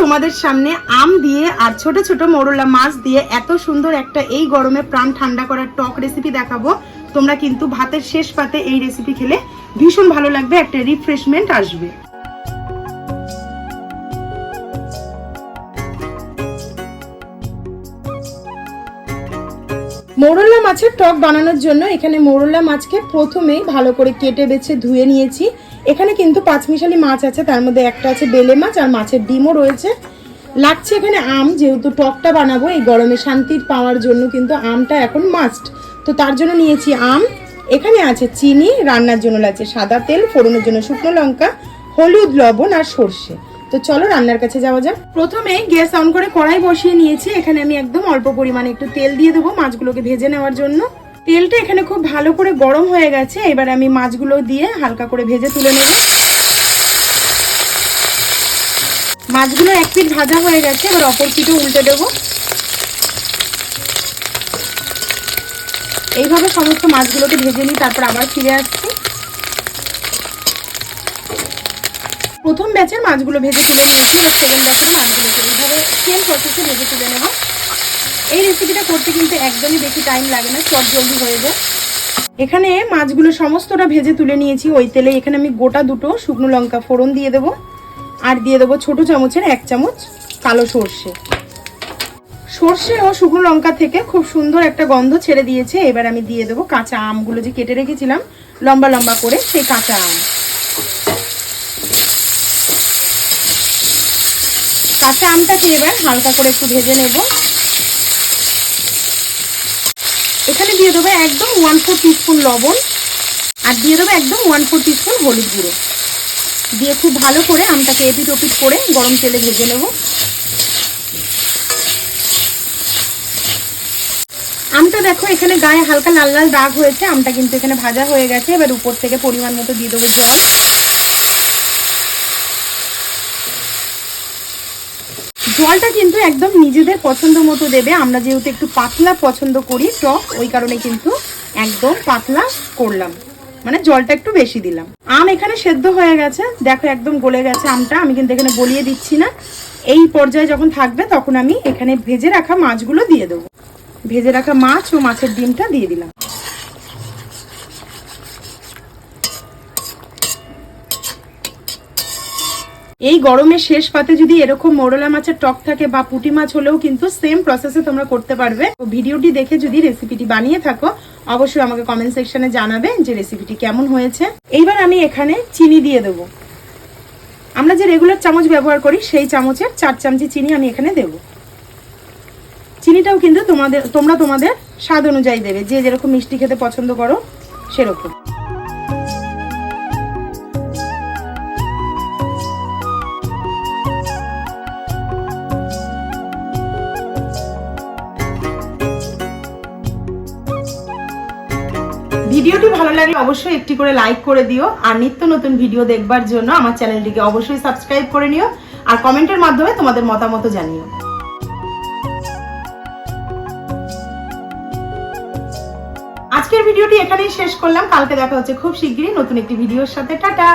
তোমাদের সামনে আম দিয়ে আর ছোট ছোট মোরলা মাছ দিয়ে এত সুন্দর একটা এই গরমে প্রাণ ঠান্ডা করার টক রেসিপি দেখাবো। তোমরা কিন্তু ভাতের শেষ পাতে এই রেসিপি খেলে ভীষণ ভালো লাগবে, একটা রিফ্রেশমেন্ট আসবে। মোরলা মাছের টক বানানোর জন্য এখানে মোরলা মাছকে প্রথমেই ভালো করে কেটে বেছে ধুয়ে নিয়েছি। এখানে কিন্তু পাঁচমিশালি মাছ আছে, তার মধ্যে একটা আছে বেলে মাছ আর মাছের ডিমও রয়েছে। লাগছে এখানে আম, যেহেতু টকটা বানাবো, এই গরমে শান্তির পাওয়ার জন্য কিন্তু আমটা এখন মাস্ট তো তার জন্য নিয়েছি আম, এখানে আছে চিনি, রান্নার জন্য লাগছে সাদা তেল, ফোড়নের জন্য শুকনো লঙ্কা, হলুদ, লবণ আর সর্ষে। তো চলো রান্নার কাছে যাওয়া যাক। প্রথমে গ্যাস অন করে কড়াই বসিয়ে নিয়েছি, এখানে আমি একদম অল্প পরিমাণে একটু তেল দিয়ে দেবো মাছগুলোকে ভেজে নেওয়ার জন্য। তেলটা এখানে খুব ভালো করে গরম হয়ে গেছে। এবার আমি মাছগুলো দিয়ে হালকা করে ভেজে তুলে নেব। মাছগুলো এক পিঠ ভাজা হয়ে গেছে, এবার অপর পিঠে উল্টে দেবো। এইভাবে সমস্ত মাছগুলোকে ভেজে নিই তারপর আবার ফিরে আসছি। প্রথম ব্যাচের মাছগুলো ভেজে তুলে নিয়েছি, এবার সেকেন্ড ব্যাচের মাছগুলোকে এইভাবে সেম প্রসেসে ভেজে তুলে নেব। এই রেসিপিটা করতে কিন্তু একদমই বেশি টাইম লাগে না, চট জলদি হয়ে যায়। এখানে মাছগুলো সমস্তটা ভেজে তুলে নিয়েছি ওই তেলে। এখানে আমি গোটা দুটো শুকনো লঙ্কা ফোড়ন দিয়ে দেবো আর দিয়ে দেবো ছোট চামচের এক চামচ কালো সর্ষে। সর্ষে ও শুকনো লঙ্কা থেকে খুব সুন্দর একটা গন্ধ ছেড়ে দিয়েছে। এবার আমি দিয়ে দেবো কাঁচা আমগুলো যে কেটে রেখেছিলাম, লম্বা লম্বা করে সেই কাঁচা আম। কাঁচা আমটাকে এবার হালকা করে একটু ভেজে নেব। এখানে দিয়ে দেবো একদম ওয়ান ফোর টিস্পুন লবণ, আর দিয়ে দেবো একদম ওয়ান ফোর টিস্পুন হলুদ গুঁড়ো। দিয়ে খুব ভালো করে আমটাকে এপিট ওপিট করে গরম তেলে ভেজে নেব। আমটা দেখো, এখানে গায়ে হালকা লাল লাল দাগ হয়েছে, আমটা কিন্তু এখানে ভাজা হয়ে গেছে। এবার উপর থেকে পরিমাণ মতো দিয়ে দেবো জল। জলটা কিন্তু একদম নিজেদের পছন্দ মতো দেবে। আমরা যেহেতু একটু পাতলা পছন্দ করি টক, ওই কারণে কিন্তু একদম পাতলা করলাম। মানে জলটা একটু বেশি দিলাম। আম এখানে সেদ্ধ হয়ে গেছে। দেখো একদম গলে গেছে আমটা। আমি কিন্তু এখানে গলিয়ে দিচ্ছি না। এই পর্যায়ে যখন থাকবে তখন আমি এখানে ভেজে রাখা মাছগুলো দিয়ে দেবো। ভেজে রাখা মাছ ও মাছের ডিমটা দিয়ে দিলাম। এই গরমের শেষ পাতে যদি এরকম মোরলা মাছের টক থাকে বা পুঁটি মাছ হলেও কিন্তু সেম প্রসেসে তোমরা করতে পারবে। ভিডিওটি দেখে যদি রেসিপিটি বানিয়ে থাকো, অবশ্যই আমাকে কমেন্ট সেকশনে জানাবে যে রেসিপিটি কেমন হয়েছে। এইবার আমি এখানে চিনি দিয়ে দেবো। আমরা যে রেগুলার চামচ ব্যবহার করি, সেই চামচের চার চামচি চিনি আমি এখানে দেব। চিনিটাও কিন্তু তোমাদের, তোমরা তোমাদের স্বাদ অনুযায়ী দেবে। যে যেরকম মিষ্টি খেতে পছন্দ করো, সেরকম। ভিডিওটি ভালো লাগলে অবশ্যই একটি করে লাইক করে দিও। আর নিত্য নতুন ভিডিও দেখবার জন্য আমার চ্যানেলটিকে অবশ্যই সাবস্ক্রাইব করে নিও আর কমেন্টের মাধ্যমে তোমাদের মতামত জানিও। আজকের ভিডিওটি এখানেই শেষ করলাম। কালকে দেখা হচ্ছে খুব শিগগিরই নতুন একটি ভিডিওর সাথে। টাটা!